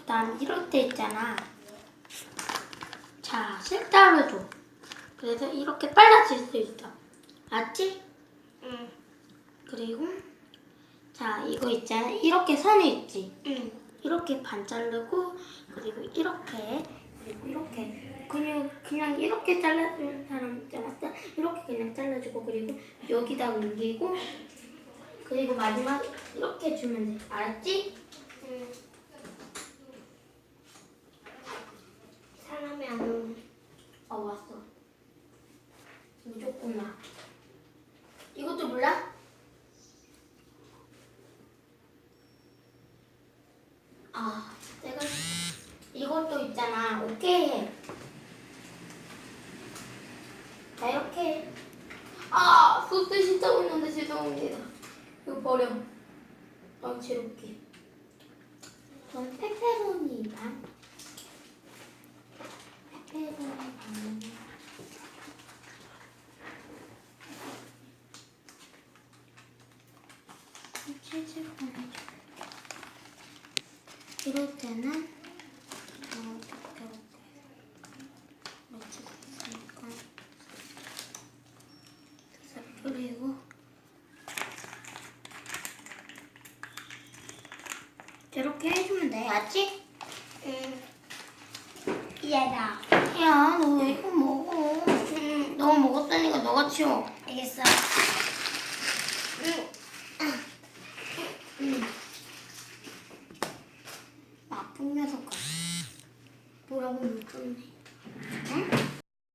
그다음 이럴 때 있잖아. 자, 색깔을 줘. 그래서 이렇게 빨라질 수 있어. 알지? 응. 그리고 자, 이거 있잖아. 이렇게 선이 있지. 응. 이렇게 반 자르고 그리고 이렇게 그리고 이렇게 그냥 그냥 이렇게 잘라주는 사람 있잖아. 짜- 이렇게 그냥 잘라주고 그리고 여기다 옮기고 그리고 마지막 이렇게 주면 돼. 알았지? 응. 사람이 안 오네. 어 왔어. 무조건 와. 이것도 몰라? 아, 내가 이것도 있잖아. 오케이 해. 자 이렇게 해. 아, 소스 진짜 없는데 죄송합니다. 이거 버려. 너무 지롭게. 전 페페로니 반. 페페로니 반. 치즈 보내줘. 이럴 때는 이렇게 이렇게 며칠 있으니까 그래서 그리고 이렇게 해주면 돼, 알지? 응. 얘다. 야, 너 이거 먹어. 응, 너 먹었다니까 너가 치워. 알겠어. 녀석아. 뭐라고 욕했네. 응?